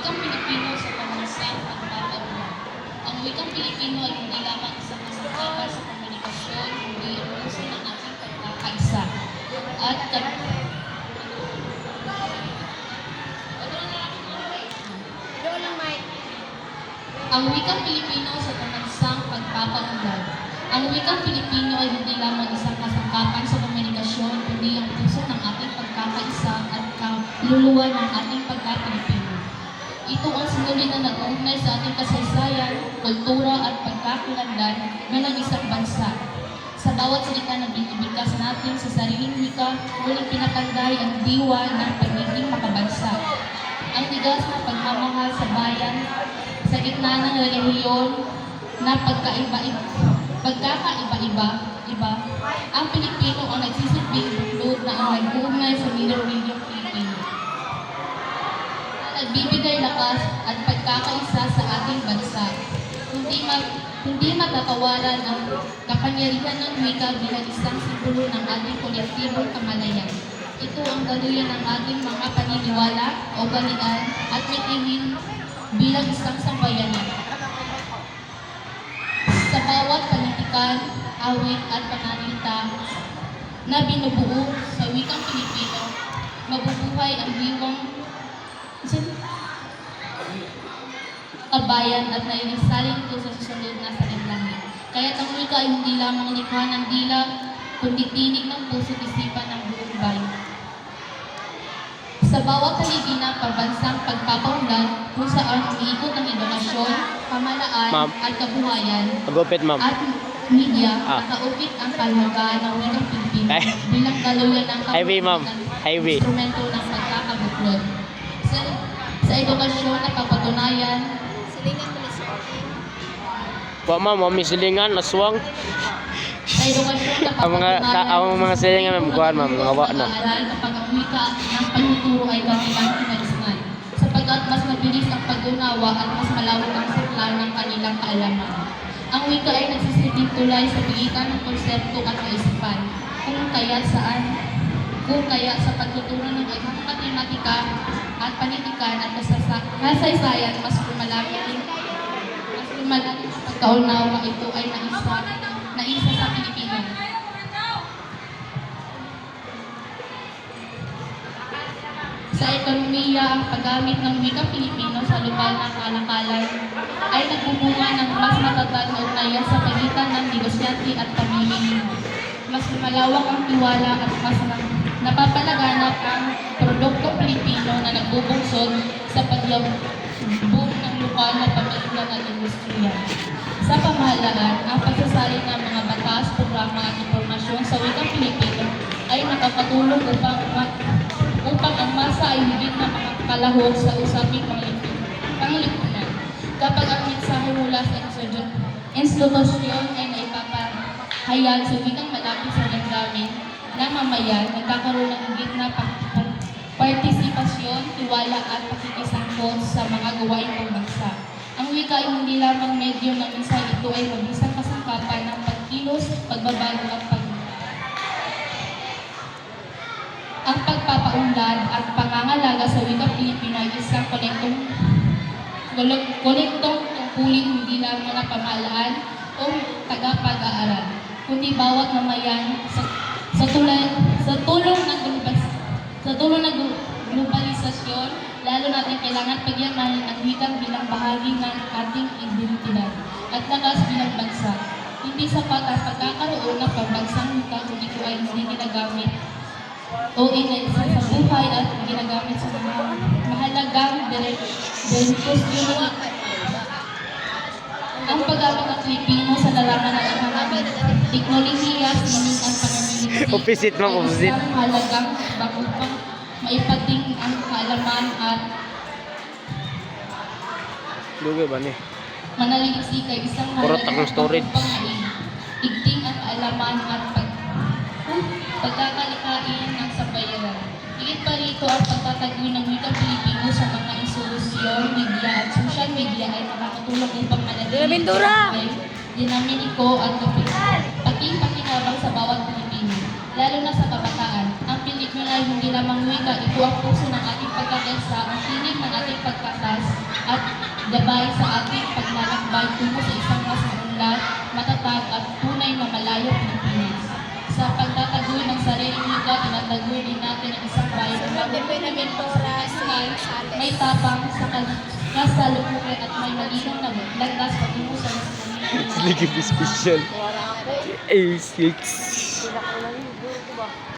wikang Pilipino sa pamansang pagpapaunlad. Ang wikang Pilipino ay hindi lamang isang kasangkapan sa komunikasyon, ang puso ng ating pagkakaisa. At Ang wikang Pilipino sa pamansang pagpapaunlad. Ang wikang Pilipino ay hindi lamang isang kasangkapan sa komunikasyon, kundi ang puso ng ating pagkakaisa at kaluluwa ng ating. Sinuli na nag-uugnay sa ating kasaysayan, kultura at pagkakilanlan bilang isang bansa. Sa bawat salita na binibigkas natin sa sariling wika, muling pinatanday ang diwa ng pagiging makabansa. Ang tigas na pagmamahal sa bayan, sa gitna ng relihiyon na pagkaiba-iba, pagkakaiba-iba, iba, ang Pilipino ang nagsisilbing buklod na ang nag-uugnay sa. Na nagbibigay lakas at pagkakaisa sa ating bansa. Hindi ma hindi matatawaran ang kapangyarihan ng wika bilang isang simbolo ng ating kolektibong kamalayan. Ito ang galuyan ng ating mga paniniwala, ugalian at mitihing bilang isang sambayanan. Sa bawat panitikan, awit at pananalita na binubuo sa wikang Pilipino, mabubuhay ang diwang kabayan at naisalin ito sa susunod na salimlahi. Kaya ang wika ay hindi lamang likha ng dila, kundi tinig ng puso at isipan ng buong bayan. Sa bawat paligid ng pambansang pagpapaunlad kung saan umiikot ang edukasyon, pamalaan at kabuhayan, Magupit, ma'am. at media, Ah. nakaupit ang kalmagaan ng wikang Pilipino Ay. bilang kaluyan ng kabuhayan, Highway. instrumento ng pagkakabuklod. Sa, edukasyon na papatunayan, Silingan. Wa ma'am, mami silingan, aswang. sa edukasyon na Ang mga- ka- ang mga silingan, ma'am, kuhaan, ma'am, mga wa na. Ang wika ng pagtuturo ay kanilang kinalisman, sapagkat mas mabilis ang pag-unawa at mas malawak ang sakla ng kanilang kaalaman. Ang wika ay nagsisilbing tulay sa pagitan ng konsepto at kaisipan, kung kaya saan kung kaya sa pagtuturo ng iba't matematika at panitikan at kasaysayan, mas lumalapit mas lumalapit sa pagkaunawa ito ay naisa, naisa sa Pilipino. Sa ekonomiya, ang paggamit ng wika Pilipino sa lokal na kalakalan ay nagbubunga ng mas matatag na ugnayan sa pagitan ng negosyante at pamimili. Mas lumalawak ang tiwala at mas napapalaganap ang produkto Pilipino na nagbubungsod sa paglabong ng lokal na pamilya at industriya. Sa pamahalaan, ang pagsasalin ng mga batas, programa at impormasyon sa wikang Pilipino ay nakakatulong upang upang ang masa ay higit na makakalahok sa usaping panglip- panglipunan. Kapag ang mensahe mula sa institu- institusyon ay naipapahayag sa wikang malapit sa damdamin na mamayan, nagkakaroon ng higit na tiwala at pakikisangkot sa mga gawain ng bansa. Ang wika ay hindi lamang medium ng mensahe ito ay mabisang kasangkapan ng pagkilos, pagbabago at pag ang pagpapaunlad at pangangalaga sa wikang Pilipino ay isang kolektong kolek- kolektong tungkulin hindi lamang ng pamahalaan o tagapag-aaral, kundi bawat mamayan sa, sa, tulay, sa tulong ng sa tulong ng glo- globalisasyon, lalo natin kailangan pagyamanin ang wikang bilang bahagi ng ating identidad at lakas bilang bansa. Hindi sapat ang pagkakaroon ng pambansang wika kung ito ay hindi ginagamit o inaisa sa buhay at ginagamit sa mga mahalagang dire- direksyon. Ang paggamit ng Pilipino sa larangan ng mga teknolohiya. Opposite, ma'am, opposite. isang mahalagang bago pang maipating ang kaalaman at Dugay ba ni? manaliksik ay isang Kurot akong storage. igting ang kaalaman at pag pagkakalikain ng sambayanan. Higit pa rito ang pagtataguy ng wikang Pilipino sa mga institusyon, media at social media ay makakatulong upang manatili ay dinamiko at kapit- pati pakinabang sa bawat lalo na sa kabataan. Ang Pilipino ay hindi lamang wika, ito ang puso ng ating pagkakaisa, ang tinig ng ating pagkatas, gabay sa ating paglalakbay tungo sa isang mas maunlad, matatag at tunay na malayo Pilipinas. Sa pagtatagoy ng sariling liga, tinatagoy din natin ang isang bayan si Sales. may tapang sa kasalukuyan at may malinaw na lagdas patungo sa mas Sige, special. Wala ako. A6.